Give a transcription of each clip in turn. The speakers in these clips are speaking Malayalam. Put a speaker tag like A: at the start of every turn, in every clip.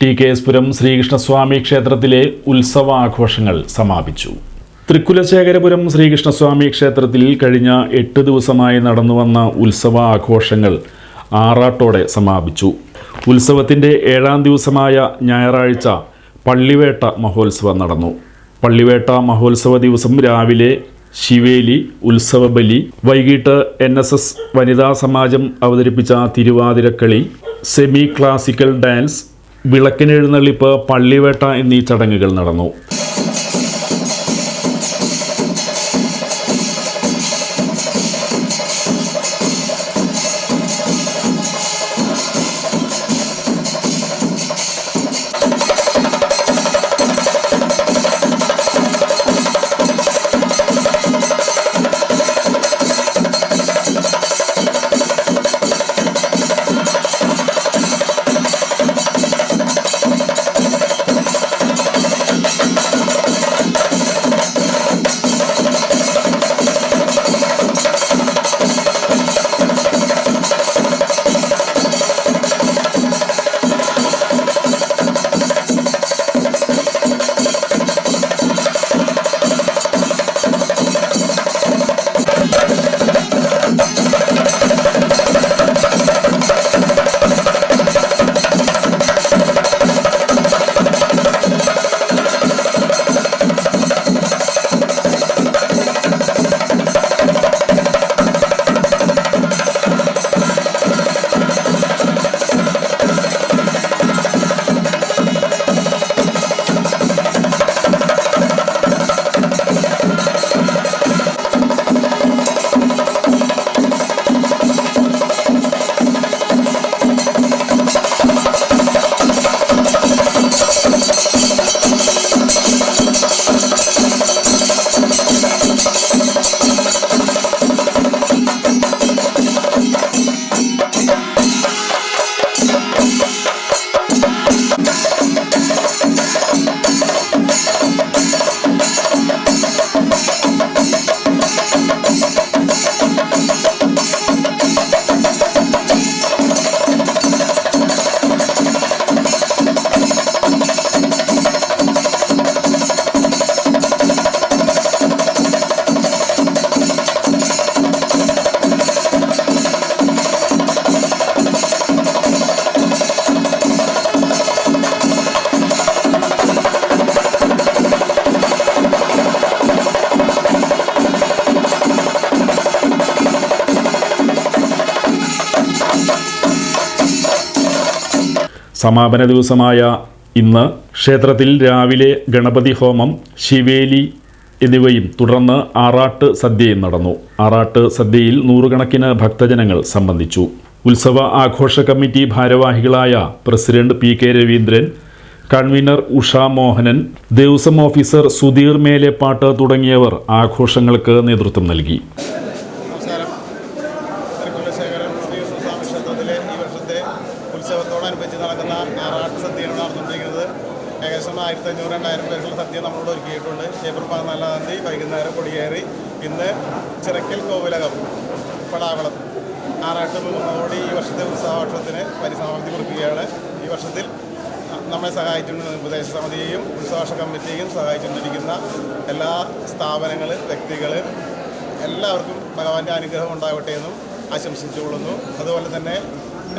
A: T K S Puram Sreekrishnaswamy ക്ഷേത്രത്തിലെ ഉത്സവാഘോഷങ്ങൾ സമാപിച്ചു. തൃക്കുലശേഖരപുരം ശ്രീകൃഷ്ണസ്വാമി ക്ഷേത്രത്തിൽ കഴിഞ്ഞ എട്ട് ദിവസമായി നടന്നുവന്ന ഉത്സവാഘോഷങ്ങൾ ആറാട്ടോടെ സമാപിച്ചു. ഉത്സവത്തിന്റെ ഏഴാം ദിവസമായ ഞായറാഴ്ച പള്ളിവേട്ട മഹോത്സവം നടന്നു. പള്ളിവേട്ട മഹോത്സവ ദിവസം രാവിലെ ശിവേലി ഉത്സവബലി വൈകിട്ട് എൻ എസ് എസ് വനിതാ സമാജം അവതരിപ്പിച്ച തിരുവാതിരക്കളി സെമി ക്ലാസിക്കൽ ഡാൻസ് വിളക്കിനെഴുന്നള്ളിപ്പ് പള്ളിവേട്ട എന്നീ ചടങ്ങുകൾ നടന്നു. സമാപന ദിവസമായ ഇന്ന് ക്ഷേത്രത്തിൽ രാവിലെ ഗണപതി ഹോമം ശിവേലി എന്നിവയും തുടർന്ന് ആറാട്ട് സദ്യയും നടന്നു. ആറാട്ട് സദ്യയിൽ നൂറുകണക്കിന് ഭക്തജനങ്ങൾ സംബന്ധിച്ചു. ഉത്സവ ആഘോഷ കമ്മിറ്റി ഭാരവാഹികളായ president P K Raveendran convener Usha Mohanan Devaswom officer Sudheer Melepattu തുടങ്ങിയവർ ആഘോഷങ്ങൾക്ക് നേതൃത്വം നൽകി.
B: ക്ഷേത്രത്തിലെ ഈ വർഷത്തെ ഉത്സവത്തോടനുബന്ധിച്ച് നടക്കുന്ന ആറാട്ട് സദ്യയാണ് നടന്നുകൊണ്ടിരിക്കുന്നത്. ഏകദേശം ആയിരത്തി അഞ്ഞൂറ് രണ്ടായിരം പേരുള്ള സദ്യ നമ്മളോട് ഒരുക്കിയിട്ടുണ്ട്. ഏപ്രിൽ പതിനാലാം തീയതി വൈകുന്നേരം കൊടിയേറി ഇന്ന് ചിറക്കൽ കോവിലകം പടാവളം. ആറാട്ട് മുന്നോടി ഈ വർഷത്തെ ഉത്സവാഘോഷത്തിന് പരിസമാപ്തി കുറിക്കുകയാണ്. ഈ വർഷത്തിൽ നമ്മളെ സഹായിച്ചുകൊണ്ട് ഉപദേശ സമിതിയെയും ഉത്സവാക്ഷ കമ്മിറ്റിയെയും സഹായിച്ചുകൊണ്ടിരിക്കുന്ന എല്ലാ സ്ഥാപനങ്ങൾ വ്യക്തികൾ എല്ലാവർക്കും ഭഗവാന്റെ അനുഗ്രഹം ഉണ്ടാകട്ടെ എന്നും ആശംസിച്ചുകൊള്ളുന്നു അതുപോലെ തന്നെ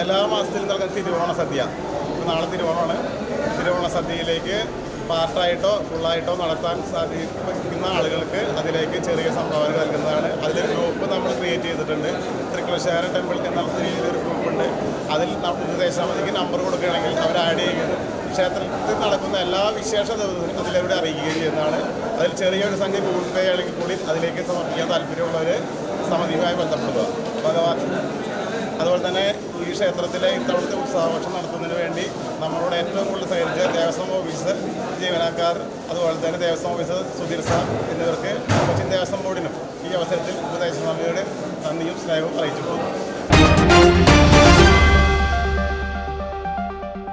B: എല്ലാ മാസത്തിലും നൽകുന്ന തിരുവോണ സദ്യ. നാളെ തിരുവോണമാണ്. തിരുവോണ സദ്യയിലേക്ക് പാർട്ടായിട്ടോ ഫുള്ളായിട്ടോ നടത്താൻ സാധിക്കുന്ന ആളുകൾക്ക് അതിലേക്ക് ചെറിയ സംഭാവന നൽകുന്നതാണ്. അതിലൊരു ഗ്രൂപ്പ് നമ്മൾ ക്രിയേറ്റ് ചെയ്തിട്ടുണ്ട്. തൃക്കുളശ്ശേര ടെമ്പിൾ എന്ന രീതിയിലൊരു ഗ്രൂപ്പുണ്ട് അതിൽ ദേശാമതിക്ക് നമ്പർ കൊടുക്കുകയാണെങ്കിൽ അവർ ആഡ് ചെയ്യുകയും ക്ഷേത്രത്തിൽ നടക്കുന്ന എല്ലാ വിശേഷ ദിവസങ്ങളും അതിലൂടെ അറിയിക്കുകയും ചെയ്യുന്നതാണ്. അതിൽ ചെറിയൊരു സംഖ്യ ഗൂഗിൾ പേ അല്ലെങ്കിൽ കൂടി അതിലേക്ക് സമർപ്പിക്കാൻ താല്പര്യമുള്ളവർ സമിതിയുമായി ബന്ധപ്പെടുക. ഭഗവാൻ അതുപോലെ തന്നെ ഈ ക്ഷേത്രത്തിലെ ഇത്തവണത്തെ ഉത്സവാഘോഷം നടത്തുന്നതിന് വേണ്ടി നമ്മളോട് ഏറ്റവും കൂടുതൽ സഹകരിച്ച ദേവസ്വം ഓഫീസർ ജീവനക്കാർ അതുപോലെ തന്നെ ദേവസ്വം ഓഫീസർ സുധീർ സാർ എന്നിവർക്ക് കൊച്ചിൻ ദേവസ്വം ബോർഡിനും ഈ അവസരത്തിൽ ഉപദേശ സമിതിയുടെ നന്ദിയും സ്നേഹവും അറിയിച്ചു പോകുന്നു